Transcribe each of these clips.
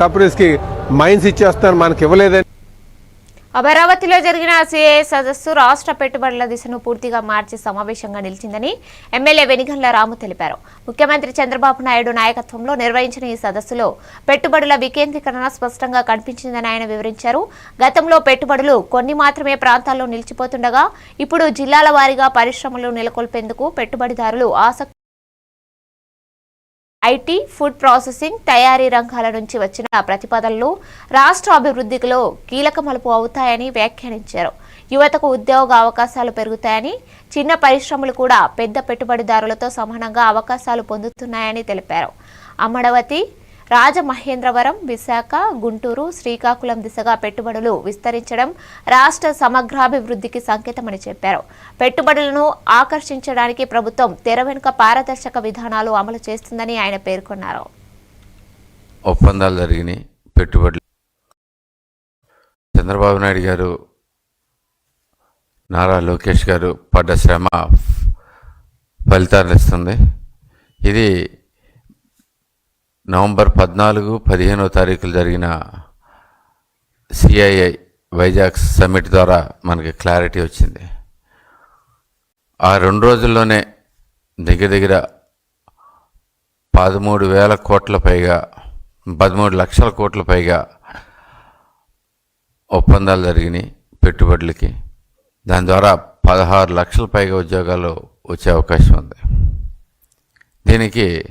కంపెనీస్కి మైన్స్ ఇచ్చేస్తాను మనకి ఇవ్వలేదని అమరావతిలో జరిగిన సిఏ సదస్సు రాష్ట్ర పెట్టుబడుల దిశను పూర్తిగా మార్చి సమావేశంగా నిలిచిందని ఎమ్మెల్యే వెనిగండ్ల రాము తెలిపారు. ముఖ్యమంత్రి చంద్రబాబు నాయుడు నాయకత్వంలో నిర్వహించిన ఈ సదస్సులో పెట్టుబడుల వికేంద్రీకరణ స్పష్టంగా కనిపించిందని ఆయన వివరించారు. గతంలో పెట్టుబడులు కొన్ని మాత్రమే ప్రాంతాల్లో నిలిచిపోతుండగా ఇప్పుడు జిల్లాల వారీగా పరిశ్రమలు నెలకొల్పేందుకు పెట్టుబడిదారులు ఆసక్తి ఐటీ ఫుడ్ ప్రాసెసింగ్ తయారీ రంగాల నుంచి వచ్చిన ప్రతిపాదనలు రాష్ట్ర అభివృద్ధిలో కీలక మలుపు అవుతాయని వ్యాఖ్యానించారు. యువతకు ఉద్యోగ అవకాశాలు పెరుగుతాయని చిన్న పరిశ్రమలు కూడా పెద్ద పెట్టుబడిదారులతో సమానంగా అవకాశాలు పొందుతున్నాయని తెలిపారు. అమడవతి రాజమహేంద్రవరం విశాఖ గుంటూరు శ్రీకాకుళం దిశగా పెట్టుబడులు విస్తరించడం రాష్ట్ర సమగ్రాభివృద్ధికి సంకేతమని చెప్పారు. పెట్టుబడులను ఆకర్షించడానికి ప్రభుత్వం తెర వెనుక పారదర్శక విధానాలు అమలు చేస్తుందని ఆయన పేర్కొన్నారు. ఒప్పందాలు జరిగినాయి. పెట్టుబడులు చంద్రబాబు నాయుడు గారు నారా లోకేష్ గారు పడ్డ శ్రమ ఫలితాలు ఇస్తుంది. ఇది నవంబర్ పద్నాలుగు పదిహేనో తారీఖులు జరిగిన సిఐఐ వైజాగ్ సమ్మిట్ ద్వారా మనకి క్లారిటీ వచ్చింది. ఆ రెండు రోజుల్లోనే దగ్గర దగ్గర పదమూడు వేల కోట్ల పైగా పదమూడు లక్షల కోట్ల పైగా ఒప్పందాలు జరిగినాయి పెట్టుబడులకి. దాని ద్వారా పదహారు లక్షల పైగా ఉద్యోగాలు వచ్చే అవకాశం ఉంది. దీనికి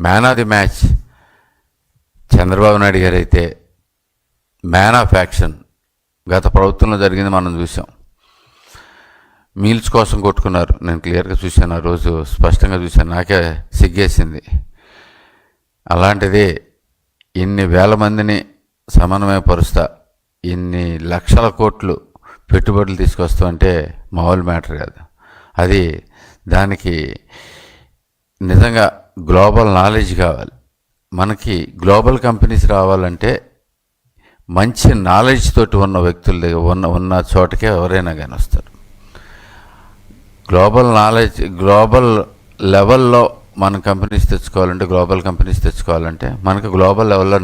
man of the match Chandrababu Naidu garu అయితే మ్యాన్ ఆఫ్ యాక్షన్ గత ప్రభుత్వంలో జరిగింది మనం చూసాం మీల్స్ కోసం కొట్టుకున్నారు. నేను క్లియర్గా చూశాను. ఆ రోజు స్పష్టంగా చూశాను. నాకే సిగ్గేసింది. అలాంటిది ఇన్ని వేల మందిని సమన్వయపరుస్తా ఇన్ని లక్షల కోట్లు పెట్టుబడులు తీసుకొస్తామంటే మామూలు మ్యాటర్ కాదు. అది దానికి నిజంగా గ్లోబల్ నాలెడ్జ్ కావాలి. మనకి గ్లోబల్ కంపెనీస్ రావాలంటే మంచి నాలెడ్జ్ తోటి ఉన్న వ్యక్తుల దగ్గర ఉన్న ఉన్న చోటకే ఎవరైనా కానీ వస్తారు. గ్లోబల్ నాలెడ్జ్ గ్లోబల్ లెవెల్లో మన కంపెనీస్ తెచ్చుకోవాలంటే గ్లోబల్ కంపెనీస్ తెచ్చుకోవాలంటే మనకు గ్లోబల్ లెవెల్లో